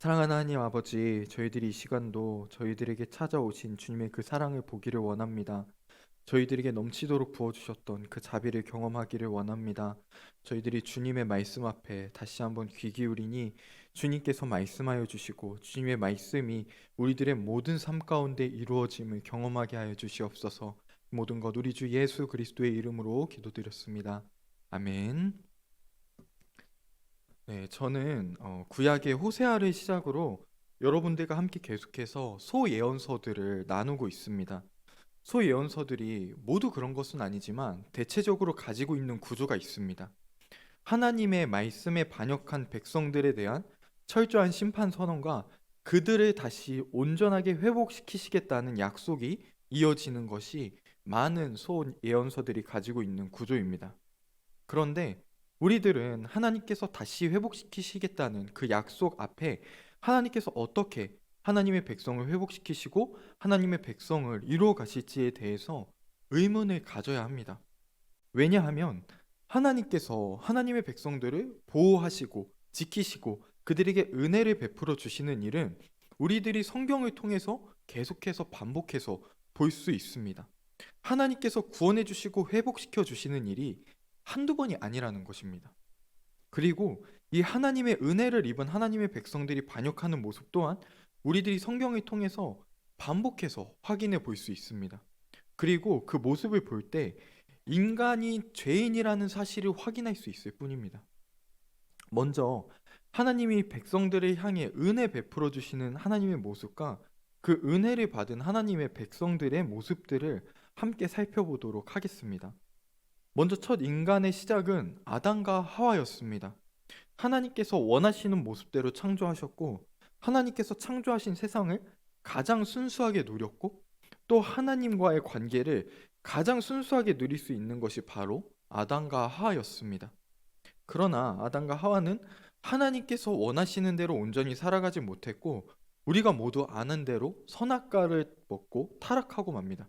사랑하는 하나님 아버지, 저희들이 이 시간도 저희들에게 찾아오신 주님의 그 사랑을 보기를 원합니다. 저희들에게 넘치도록 부어주셨던 그 자비를 경험하기를 원합니다. 저희들이 주님의 말씀 앞에 다시 한번 귀 기울이니 주님께서 말씀하여 주시고 주님의 말씀이 우리들의 모든 삶 가운데 이루어짐을 경험하게 하여 주시옵소서. 모든 것 우리 주 예수 그리스도의 이름으로 기도드렸습니다. 아멘. 네, 저는 어, 구약의 호세아를 시작으로 여러분들과 함께 계속해서 소예언서들을 나누고 있습니다. 소예언서들이 모두 그런 것은 아니지만 대체적으로 가지고 있는 구조가 있습니다. 하나님의 말씀에 반역한 백성들에 대한 철저한 심판 선언과 그들을 다시 온전하게 회복시키시겠다는 약속이 이어지는 것이 많은 소예언서들이 가지고 있는 구조입니다. 그런데 우리들은 하나님께서 다시 회복시키시겠다는 그 약속 앞에 하나님께서 어떻게 하나님의 백성을 회복시키시고 하나님의 백성을 이루어 가실지에 대해서 의문을 가져야 합니다. 왜냐하면 하나님께서 하나님의 백성들을 보호하시고 지키시고 그들에게 은혜를 베풀어 주시는 일은 우리들이 성경을 통해서 계속해서 반복해서 볼 수 있습니다. 하나님께서 구원해 주시고 회복시켜 주시는 일이 한두 번이 아니라는 것입니다. 그리고 이 하나님의 은혜를 입은 하나님의 백성들이 반역하는 모습 또한 우리들이 성경을 통해서 반복해서 확인해 볼 수 있습니다. 그리고 그 모습을 볼 때 인간이 죄인이라는 사실을 확인할 수 있을 뿐입니다. 먼저 하나님이 백성들을 향해 은혜 베풀어 주시는 하나님의 모습과 그 은혜를 받은 하나님의 백성들의 모습들을 함께 살펴보도록 하겠습니다. 먼저 첫 인간의 시작은 아담과 하와였습니다. 하나님께서 원하시는 모습대로 창조하셨고 하나님께서 창조하신 세상을 가장 순수하게 누렸고 또 하나님과의 관계를 가장 순수하게 누릴 수 있는 것이 바로 아담과 하와였습니다. 그러나 아담과 하와는 하나님께서 원하시는 대로 온전히 살아가지 못했고 우리가 모두 아는 대로 선악과를 먹고 타락하고 맙니다.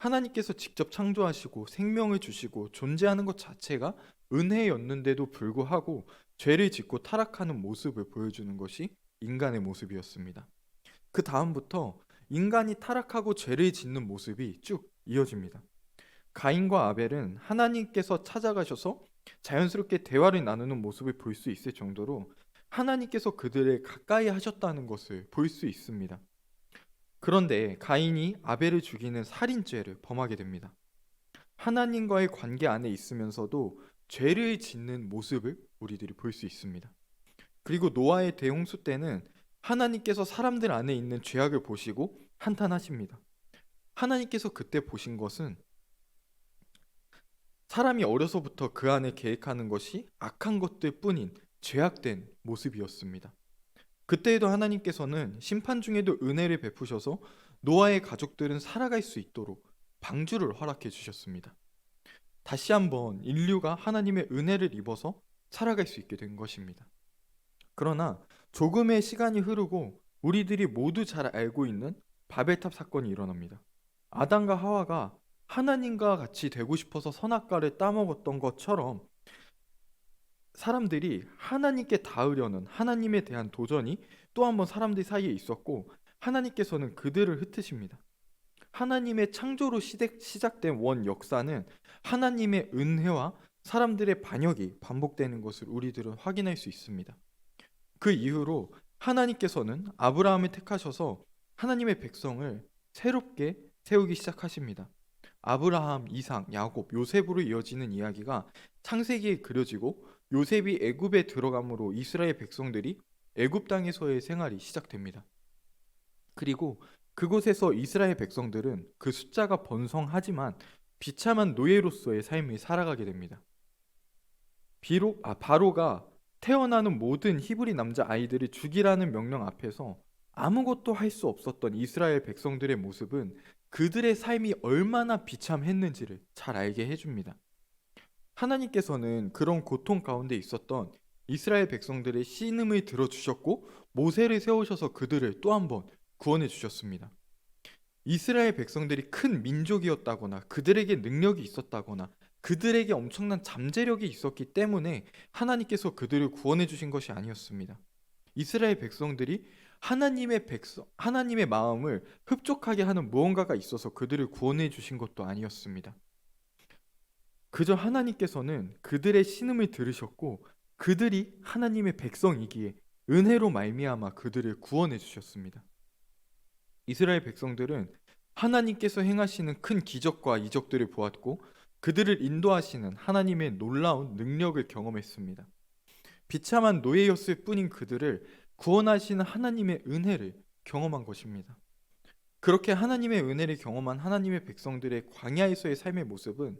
하나님께서 직접 창조하시고 생명을 주시고 존재하는 것 자체가 은혜였는데도 불구하고 죄를 짓고 타락하는 모습을 보여주는 것이 인간의 모습이었습니다. 그 다음부터 인간이 타락하고 죄를 짓는 모습이 쭉 이어집니다. 가인과 아벨은 하나님께서 찾아가셔서 자연스럽게 대화를 나누는 모습을 볼 수 있을 정도로 하나님께서 그들을 가까이 하셨다는 것을 볼 수 있습니다. 그런데 가인이 아벨을 죽이는 살인죄를 범하게 됩니다. 하나님과의 관계 안에 있으면서도 죄를 짓는 모습을 우리들이 볼 수 있습니다. 그리고 노아의 대홍수 때는 하나님께서 사람들 안에 있는 죄악을 보시고 한탄하십니다. 하나님께서 그때 보신 것은 사람이 어려서부터 그 안에 계획하는 것이 악한 것들 뿐인 죄악된 모습이었습니다. 그때에도 하나님께서는 심판 중에도 은혜를 베푸셔서 노아의 가족들은 살아갈 수 있도록 방주를 허락해 주셨습니다. 다시 한번 인류가 하나님의 은혜를 입어서 살아갈 수 있게 된 것입니다. 그러나 조금의 시간이 흐르고 우리들이 모두 잘 알고 있는 바벨탑 사건이 일어납니다. 아담과 하와가 하나님과 같이 되고 싶어서 선악과를 따먹었던 것처럼 사람들이 하나님께 닿으려는 하나님에 대한 도전이 또 한번 사람들 사이에 있었고 하나님께서는 그들을 흩으십니다. 하나님의 창조로 시작된 원 역사는 하나님의 은혜와 사람들의 반역이 반복되는 것을 우리들은 확인할 수 있습니다. 그 이후로 하나님께서는 아브라함을 택하셔서 하나님의 백성을 새롭게 세우기 시작하십니다. 아브라함, 이삭, 야곱, 요셉으로 이어지는 이야기가 창세기에 그려지고 요셉이 애굽에 들어감으로 이스라엘 백성들이 애굽 땅에서의 생활이 시작됩니다. 그리고 그곳에서 이스라엘 백성들은 그 숫자가 번성하지만 비참한 노예로서의 삶을 살아가게 됩니다. 비록 아 바로가 태어나는 모든 히브리 남자 아이들을 죽이라는 명령 앞에서 아무것도 할 수 없었던 이스라엘 백성들의 모습은 그들의 삶이 얼마나 비참했는지를 잘 알게 해줍니다. 하나님께서는 그런 고통 가운데 있었던 이스라엘 백성들의 신음을 들어주셨고 모세를 세우셔서 그들을 또 한 번 구원해 주셨습니다. 이스라엘 백성들이 큰 민족이었다거나 그들에게 능력이 있었다거나 그들에게 엄청난 잠재력이 있었기 때문에 하나님께서 그들을 구원해 주신 것이 아니었습니다. 이스라엘 백성들이 하나님의 백성, 하나님의 마음을 흡족하게 하는 무언가가 있어서 그들을 구원해 주신 것도 아니었습니다. 그저 하나님께서는 그들의 신음을 들으셨고 그들이 하나님의 백성이기에 은혜로 말미암아 그들을 구원해 주셨습니다. 이스라엘 백성들은 하나님께서 행하시는 큰 기적과 이적들을 보았고 그들을 인도하시는 하나님의 놀라운 능력을 경험했습니다. 비참한 노예였을 뿐인 그들을 구원하시는 하나님의 은혜를 경험한 것입니다. 그렇게 하나님의 은혜를 경험한 하나님의 백성들의 광야에서의 삶의 모습은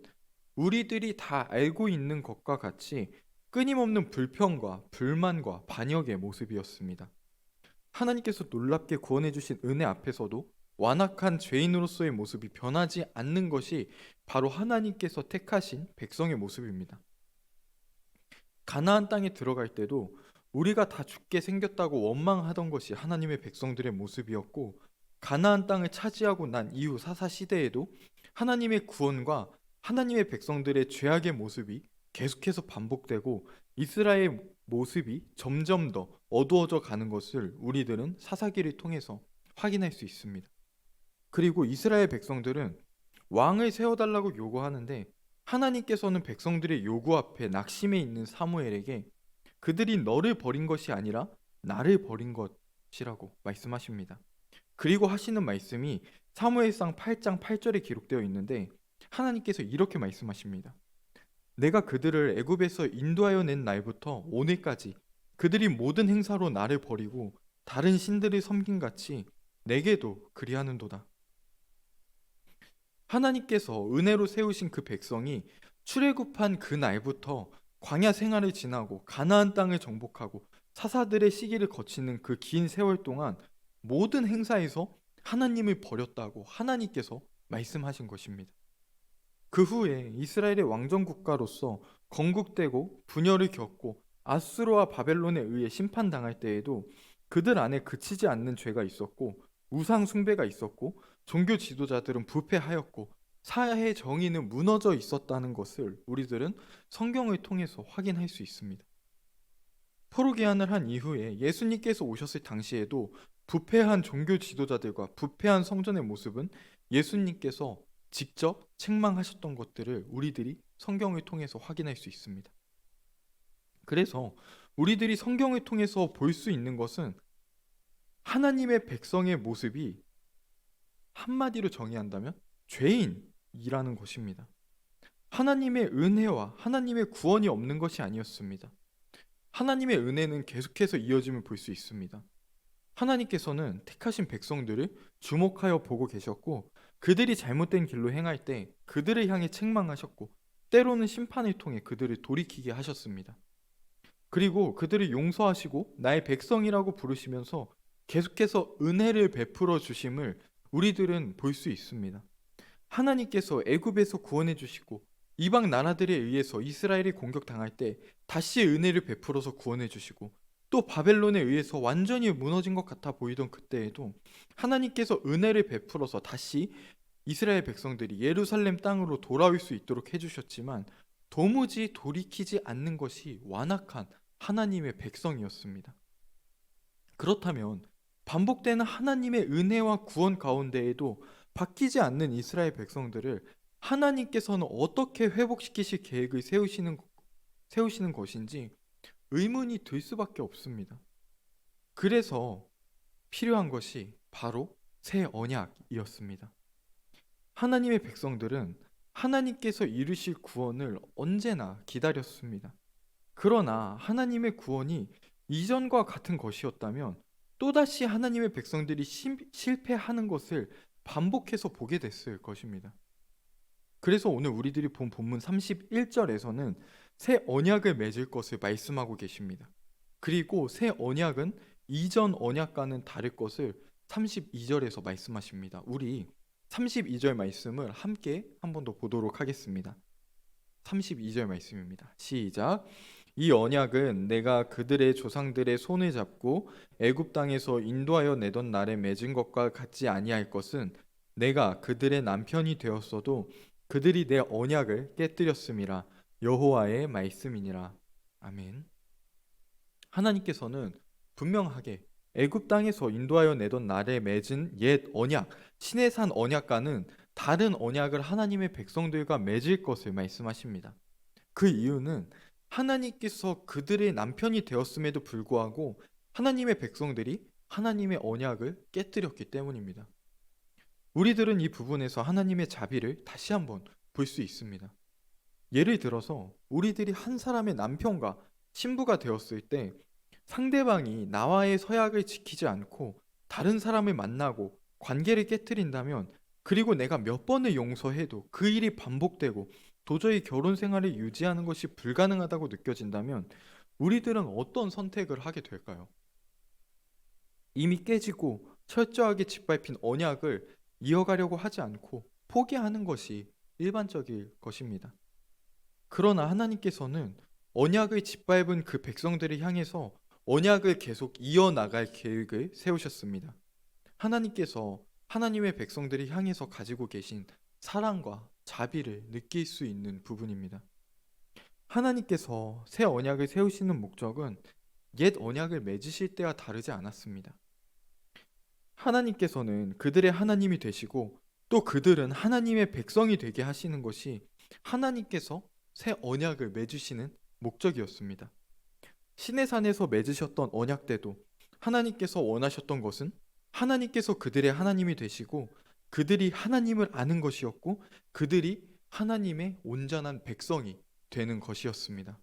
우리들이 다 알고 있는 것과 같이 끊임없는 불평과 불만과 반역의 모습이었습니다. 하나님께서 놀랍게 구원해 주신 은혜 앞에서도 완악한 죄인으로서의 모습이 변하지 않는 것이 바로 하나님께서 택하신 백성의 모습입니다. 가나안 땅에 들어갈 때도 우리가 다 죽게 생겼다고 원망하던 것이 하나님의 백성들의 모습이었고 가나안 땅을 차지하고 난 이후 사사 시대에도 하나님의 구원과 하나님의 백성들의 죄악의 모습이 계속해서 반복되고 이스라엘 모습이 점점 더 어두워져 가는 것을 우리들은 사사기를 통해서 확인할 수 있습니다. 그리고 이스라엘 백성들은 왕을 세워달라고 요구하는데 하나님께서는 백성들의 요구 앞에 낙심해 있는 사무엘에게 그들이 너를 버린 것이 아니라 나를 버린 것이라고 말씀하십니다. 그리고 하시는 말씀이 사무엘상 8장 8절에 기록되어 있는데 하나님께서 이렇게 말씀하십니다. 내가 그들을 애굽에서 인도하여 낸 날부터 오늘까지 그들이 모든 행사로 나를 버리고 다른 신들을 섬긴 같이 내게도 그리하는도다. 하나님께서 은혜로 세우신 그 백성이 출애굽한 그 날부터 광야 생활을 지나고 가나안 땅을 정복하고 사사들의 시기를 거치는 그 긴 세월 동안 모든 행사에서 하나님을 버렸다고 하나님께서 말씀하신 것입니다. 그 후에 이스라엘의 왕정 국가로서 건국되고 분열을 겪고 아수르와 바벨론에 의해 심판당할 때에도 그들 안에 그치지 않는 죄가 있었고 우상 숭배가 있었고 종교 지도자들은 부패하였고 사회 정의는 무너져 있었다는 것을 우리들은 성경을 통해서 확인할 수 있습니다. 포로기한을 한 이후에 예수님께서 오셨을 당시에도 부패한 종교 지도자들과 부패한 성전의 모습은 예수님께서 직접 책망하셨던 것들을 우리들이 성경을 통해서 확인할 수 있습니다. 그래서 우리들이 성경을 통해서 볼 수 있는 것은 하나님의 백성의 모습이 한마디로 정의한다면 죄인이라는 것입니다. 하나님의 은혜와 하나님의 구원이 없는 것이 아니었습니다. 하나님의 은혜는 계속해서 이어짐을 볼 수 있습니다. 하나님께서는 택하신 백성들을 주목하여 보고 계셨고 그들이 잘못된 길로 행할 때 그들을 향해 책망하셨고 때로는 심판을 통해 그들을 돌이키게 하셨습니다. 그리고 그들을 용서하시고 나의 백성이라고 부르시면서 계속해서 은혜를 베풀어 주심을 우리들은 볼 수 있습니다. 하나님께서 애굽에서 구원해 주시고 이방 나라들에 의해서 이스라엘이 공격당할 때 다시 은혜를 베풀어서 구원해 주시고 또 바벨론에 의해서 완전히 무너진 것 같아 보이던 그때에도 하나님께서 은혜를 베풀어서 다시 이스라엘 백성들이 예루살렘 땅으로 돌아올 수 있도록 해주셨지만 도무지 돌이키지 않는 것이 완악한 하나님의 백성이었습니다. 그렇다면 반복되는 하나님의 은혜와 구원 가운데에도 바뀌지 않는 이스라엘 백성들을 하나님께서는 어떻게 회복시키실 계획을 세우시는 세우시는 것인지 의문이 들 수밖에 없습니다. 그래서 필요한 것이 바로 새 언약이었습니다. 하나님의 백성들은 하나님께서 이루실 구원을 언제나 기다렸습니다. 그러나 하나님의 구원이 이전과 같은 것이었다면 또다시 하나님의 백성들이 심, 실패하는 것을 반복해서 보게 됐을 것입니다. 그래서 오늘 우리들이 본 본문 31절에서는 새 언약을 맺을 것을 말씀하고 계십니다. 그리고 새 언약은 이전 언약과는 다를 것을 32절에서 말씀하십니다. 우리 32절 말씀을 함께 한 번 더 보도록 하겠습니다. 32절 말씀입니다. 시작. 이 언약은 내가 그들의 조상들의 손을 잡고 애굽 땅에서 인도하여 내던 날에 맺은 것과 같지 아니할 것은 내가 그들의 남편이 되었어도 그들이 내 언약을 깨뜨렸음이라 여호와의 말씀이니라. 아멘. 하나님께서는 분명하게 애굽 땅에서 인도하여 내던 날에 맺은 옛 언약, 신의 산 언약과는 다른 언약을 하나님의 백성들과 맺을 것을 말씀하십니다. 그 이유는 하나님께서 그들의 남편이 되었음에도 불구하고 하나님의 백성들이 하나님의 언약을 깨뜨렸기 때문입니다. 우리들은 이 부분에서 하나님의 자비를 다시 한번 볼 수 있습니다. 예를 들어서 우리들이 한 사람의 남편과 신부가 되었을 때 상대방이 나와의 서약을 지키지 않고 다른 사람을 만나고 관계를 깨뜨린다면 그리고 내가 몇 번을 용서해도 그 일이 반복되고 도저히 결혼 생활을 유지하는 것이 불가능하다고 느껴진다면 우리들은 어떤 선택을 하게 될까요? 이미 깨지고 철저하게 짓밟힌 언약을 이어가려고 하지 않고 포기하는 것이 일반적일 것입니다. 그러나 하나님께서는 언약을 짓밟은 그 백성들을 향해서 언약을 계속 이어나갈 계획을 세우셨습니다. 하나님께서 하나님의 백성들을 향해서 가지고 계신 사랑과 자비를 느낄 수 있는 부분입니다. 하나님께서 새 언약을 세우시는 목적은 옛 언약을 맺으실 때와 다르지 않았습니다. 하나님께서는 그들의 하나님이 되시고 또 그들은 하나님의 백성이 되게 하시는 것이 하나님께서 새 언약을 맺으시는 목적이었습니다. 신의 산에서 맺으셨던 언약 때도 하나님께서 원하셨던 것은 하나님께서 그들의 하나님이 되시고 그들이 하나님을 아는 것이었고 그들이 하나님의 온전한 백성이 되는 것이었습니다.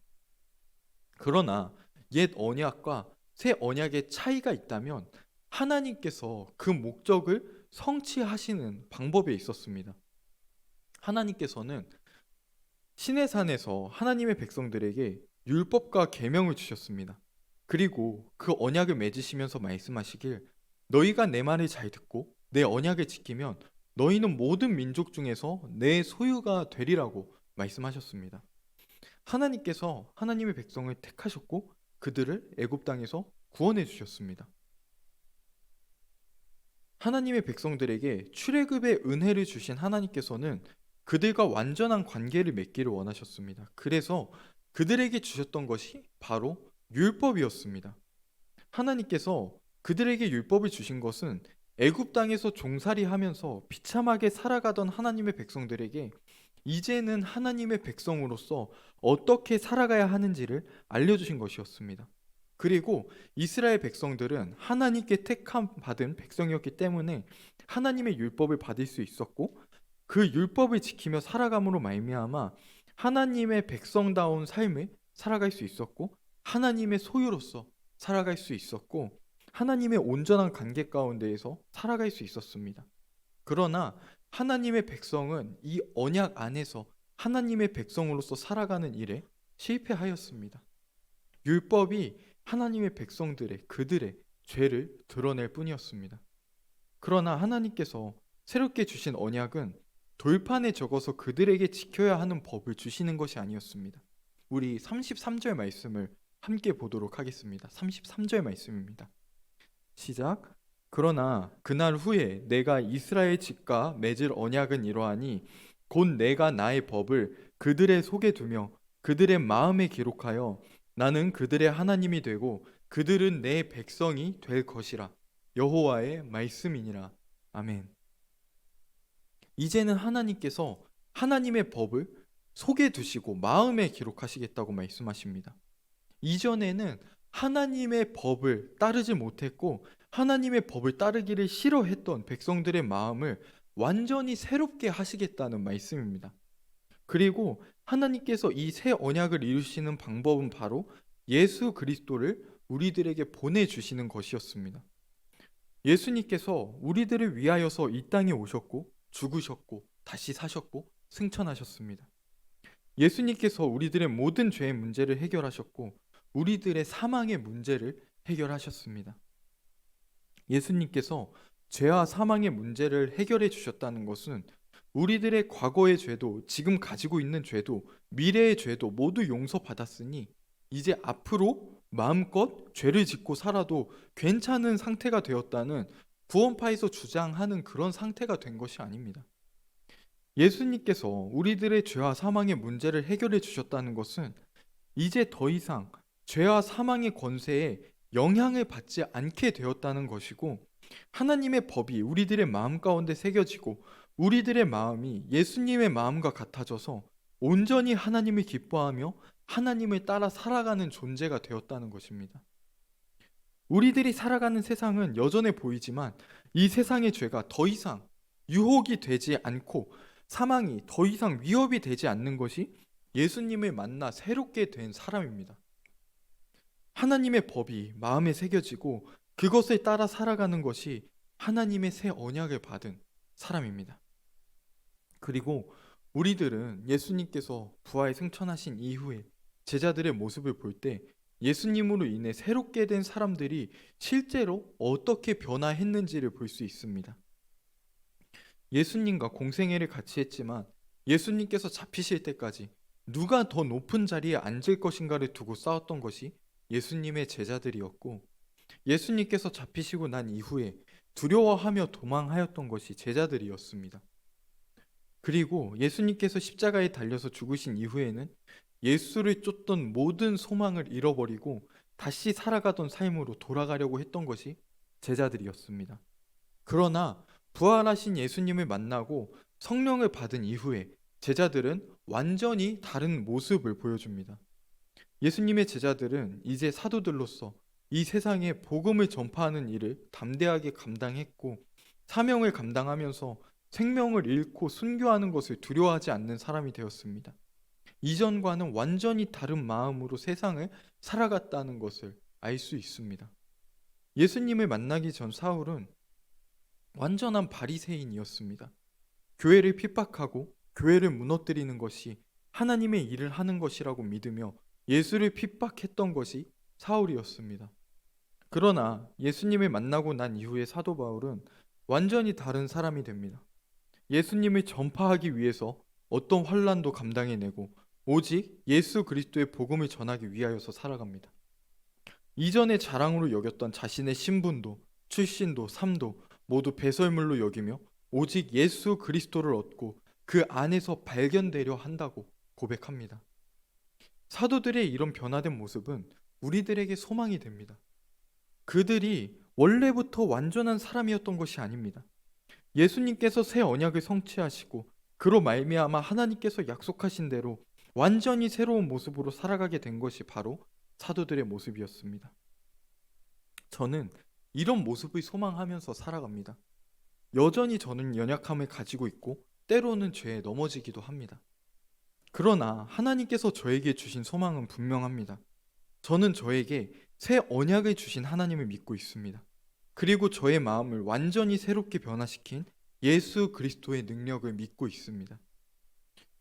그러나 옛 언약과 새 언약의 차이가 있다면 하나님께서 그 목적을 성취하시는 방법에 있었습니다. 하나님께서는 신의 산에서 하나님의 백성들에게 율법과 계명을 주셨습니다. 그리고 그 언약을 맺으시면서 말씀하시길 너희가 내 말을 잘 듣고 내 언약을 지키면 너희는 모든 민족 중에서 내 소유가 되리라고 말씀하셨습니다. 하나님께서 하나님의 백성을 택하셨고 그들을 애굽 땅에서 구원해 주셨습니다. 하나님의 백성들에게 출애굽의 은혜를 주신 하나님께서는 그들과 완전한 관계를 맺기를 원하셨습니다. 그래서 그들에게 주셨던 것이 바로 율법이었습니다. 하나님께서 그들에게 율법을 주신 것은 애굽 땅에서 종살이하면서 비참하게 살아가던 하나님의 백성들에게 이제는 하나님의 백성으로서 어떻게 살아가야 하는지를 알려주신 것이었습니다. 그리고 이스라엘 백성들은 하나님께 택함 받은 백성이었기 때문에 하나님의 율법을 받을 수 있었고 그 율법을 지키며 살아감으로 말미암아 하나님의 백성다운 삶을 살아갈 수 있었고 하나님의 소유로서 살아갈 수 있었고 하나님의 온전한 관계 가운데에서 살아갈 수 있었습니다. 그러나 하나님의 백성은 이 언약 안에서 하나님의 백성으로서 살아가는 일에 실패하였습니다. 율법이 하나님의 백성들의 그들의 죄를 드러낼 뿐이었습니다. 그러나 하나님께서 새롭게 주신 언약은 돌판에 적어서 그들에게 지켜야 하는 법을 주시는 것이 아니었습니다. 우리 33절 말씀을 함께 보도록 하겠습니다. 33절 말씀입니다. 시작. 그러나 그날 후에 내가 이스라엘 집과 맺을 언약은 이러하니 곧 내가 나의 법을 그들의 속에 두며 그들의 마음에 기록하여 나는 그들의 하나님이 되고 그들은 내 백성이 될 것이라 여호와의 말씀이니라 아멘. 이제는 하나님께서 하나님의 법을 속에 두시고 마음에 기록하시겠다고 말씀하십니다. 이전에는 하나님의 법을 따르지 못했고 하나님의 법을 따르기를 싫어했던 백성들의 마음을 완전히 새롭게 하시겠다는 말씀입니다. 그리고 하나님께서 이 새 언약을 이루시는 방법은 바로 예수 그리스도를 우리들에게 보내주시는 것이었습니다. 예수님께서 우리들을 위하여서 이 땅에 오셨고 죽으셨고 다시 사셨고 승천하셨습니다. 예수님께서 우리들의 모든 죄의 문제를 해결하셨고 우리들의 사망의 문제를 해결하셨습니다. 예수님께서 죄와 사망의 문제를 해결해 주셨다는 것은 우리들의 과거의 죄도 지금 가지고 있는 죄도 미래의 죄도 모두 용서받았으니 이제 앞으로 마음껏 죄를 짓고 살아도 괜찮은 상태가 되었다는 구원파에서 주장하는 그런 상태가 된 것이 아닙니다. 예수님께서 우리들의 죄와 사망의 문제를 해결해 주셨다는 것은 이제 더 이상 죄와 사망의 권세에 영향을 받지 않게 되었다는 것이고 하나님의 법이 우리들의 마음 가운데 새겨지고 우리들의 마음이 예수님의 마음과 같아져서 온전히 하나님을 기뻐하며 하나님을 따라 살아가는 존재가 되었다는 것입니다. 우리들이 살아가는 세상은 여전해 보이지만 이 세상의 죄가 더 이상 유혹이 되지 않고 사망이 더 이상 위협이 되지 않는 것이 예수님을 만나 새롭게 된 사람입니다. 하나님의 법이 마음에 새겨지고 그것을 따라 살아가는 것이 하나님의 새 언약을 받은 사람입니다. 그리고 우리들은 예수님께서 부활 승천하신 이후에 제자들의 모습을 볼 때 예수님으로 인해 새롭게 된 사람들이 실제로 어떻게 변화했는지를 볼 수 있습니다. 예수님과 공생애를 같이 했지만 예수님께서 잡히실 때까지 누가 더 높은 자리에 앉을 것인가를 두고 싸웠던 것이 예수님의 제자들이었고 예수님께서 잡히시고 난 이후에 두려워하며 도망하였던 것이 제자들이었습니다. 그리고 예수님께서 십자가에 달려서 죽으신 이후에는 예수를 쫓던 모든 소망을 잃어버리고 다시 살아가던 삶으로 돌아가려고 했던 것이 제자들이었습니다. 그러나 부활하신 예수님을 만나고 성령을 받은 이후에 제자들은 완전히 다른 모습을 보여줍니다. 예수님의 제자들은 이제 사도들로서 이 세상에 복음을 전파하는 일을 담대하게 감당했고 사명을 감당하면서 생명을 잃고 순교하는 것을 두려워하지 않는 사람이 되었습니다. 이전과는 완전히 다른 마음으로 세상을 살아갔다는 것을 알 수 있습니다. 예수님을 만나기 전 사울은 완전한 바리새인이었습니다. 교회를 핍박하고 교회를 무너뜨리는 것이 하나님의 일을 하는 것이라고 믿으며 예수를 핍박했던 것이 사울이었습니다. 그러나 예수님을 만나고 난 이후에 사도 바울은 완전히 다른 사람이 됩니다. 예수님을 전파하기 위해서 어떤 환란도 감당해내고 오직 예수 그리스도의 복음을 전하기 위하여서 살아갑니다. 이전에 자랑으로 여겼던 자신의 신분도 출신도 삶도 모두 배설물로 여기며 오직 예수 그리스도를 얻고 그 안에서 발견되려 한다고 고백합니다. 사도들의 이런 변화된 모습은 우리들에게 소망이 됩니다. 그들이 원래부터 완전한 사람이었던 것이 아닙니다. 예수님께서 새 언약을 성취하시고 그로 말미암아 하나님께서 약속하신 대로 완전히 새로운 모습으로 살아가게 된 것이 바로 사도들의 모습이었습니다. 저는 이런 모습을 소망하면서 살아갑니다. 여전히 저는 연약함을 가지고 있고 때로는 죄에 넘어지기도 합니다. 그러나 하나님께서 저에게 주신 소망은 분명합니다. 저는 저에게 새 언약을 주신 하나님을 믿고 있습니다. 그리고 저의 마음을 완전히 새롭게 변화시킨 예수 그리스도의 능력을 믿고 있습니다.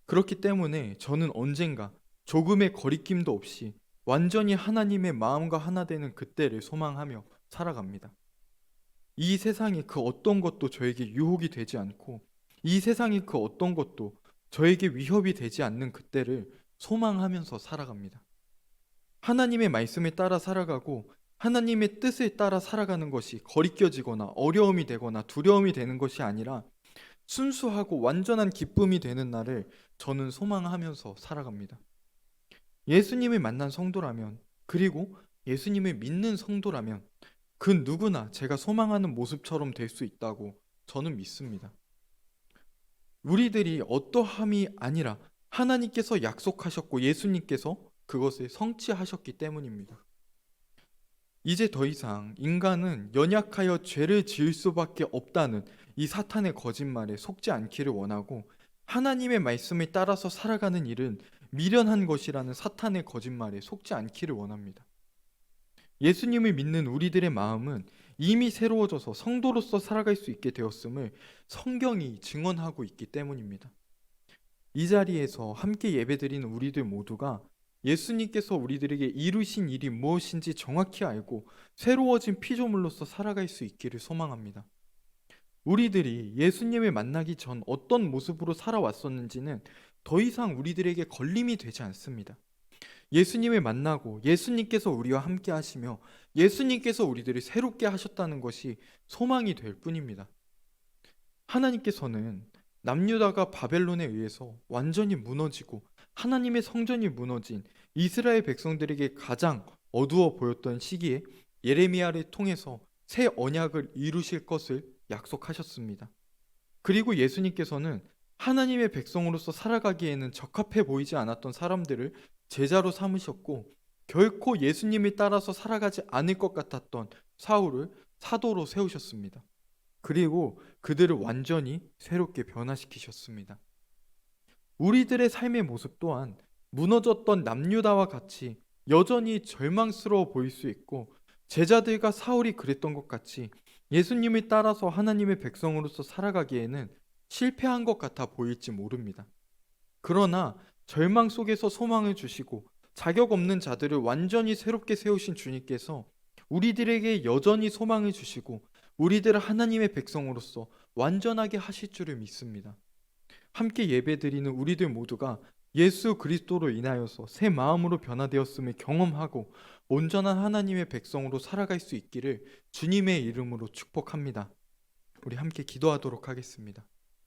그렇기 때문에 저는 언젠가 조금의 거리낌도 없이 완전히 하나님의 마음과 하나 되는 그때를 소망하며 살아갑니다. 이 세상이 그 어떤 것도 저에게 유혹이 되지 않고 이 세상이 그 어떤 것도 저에게 위협이 되지 않는 그때를 소망하면서 살아갑니다. 하나님의 말씀에 따라 살아가고 하나님의 뜻에 따라 살아가는 것이 거리껴지거나 어려움이 되거나 두려움이 되는 것이 아니라 순수하고 완전한 기쁨이 되는 날을 저는 소망하면서 살아갑니다. 예수님을 만난 성도라면 그리고 예수님을 믿는 성도라면 그 누구나 제가 소망하는 모습처럼 될 수 있다고 저는 믿습니다. 우리들이 어떠함이 아니라 하나님께서 약속하셨고 예수님께서 그것을 성취하셨기 때문입니다. 이제 더 이상 인간은 연약하여 죄를 지을 수밖에 없다는 이 사탄의 거짓말에 속지 않기를 원하고 하나님의 말씀에 따라서 살아가는 일은 미련한 것이라는 사탄의 거짓말에 속지 않기를 원합니다. 예수님을 믿는 우리들의 마음은 이미 새로워져서 성도로서 살아갈 수 있게 되었음을 성경이 증언하고 있기 때문입니다. 이 자리에서 함께 예배드리는 우리들 모두가 예수님께서 우리들에게 이루신 일이 무엇인지 정확히 알고 새로워진 피조물로서 살아갈 수 있기를 소망합니다. 우리들이 예수님을 만나기 전 어떤 모습으로 살아왔었는지는 더 이상 우리들에게 걸림이 되지 않습니다. 예수님을 만나고 예수님께서 우리와 함께 하시며 예수님께서 우리들을 새롭게 하셨다는 것이 소망이 될 뿐입니다. 하나님께서는 남유다가 바벨론에 의해서 완전히 무너지고 하나님의 성전이 무너진 이스라엘 백성들에게 가장 어두워 보였던 시기에 예레미야를 통해서 새 언약을 이루실 것을 약속하셨습니다. 그리고 예수님께서는 하나님의 백성으로서 살아가기에는 적합해 보이지 않았던 사람들을 제자로 삼으셨고 결코 예수님이 따라서 살아가지 않을 것 같았던 사울을 사도로 세우셨습니다. 그리고 그들을 완전히 새롭게 변화시키셨습니다. 우리들의 삶의 모습 또한 무너졌던 남유다와 같이 여전히 절망스러워 보일 수 있고 제자들과 사울이 그랬던 것 같이 예수님을 따라서 하나님의 백성으로서 살아가기에는 실패한 것 같아 보일지 모릅니다. 그러나 절망 속에서 소망을 주시고 자격 없는 자들을 완전히 새롭게 세우신 주님께서 우리들에게 여전히 소망을 주시고 우리들을 하나님의 백성으로서 완전하게 하실 줄을 믿습니다. 함께 예배드리는 우리들 모두가 예수 그리스도로 인하여서 새 마음으로 변화되었음을 경험하고 온전한 하나님의 백성으로 살아갈 수 있기를 주님의 이름으로 축복합니다. 우리 함께 기도하도록 하겠습니다.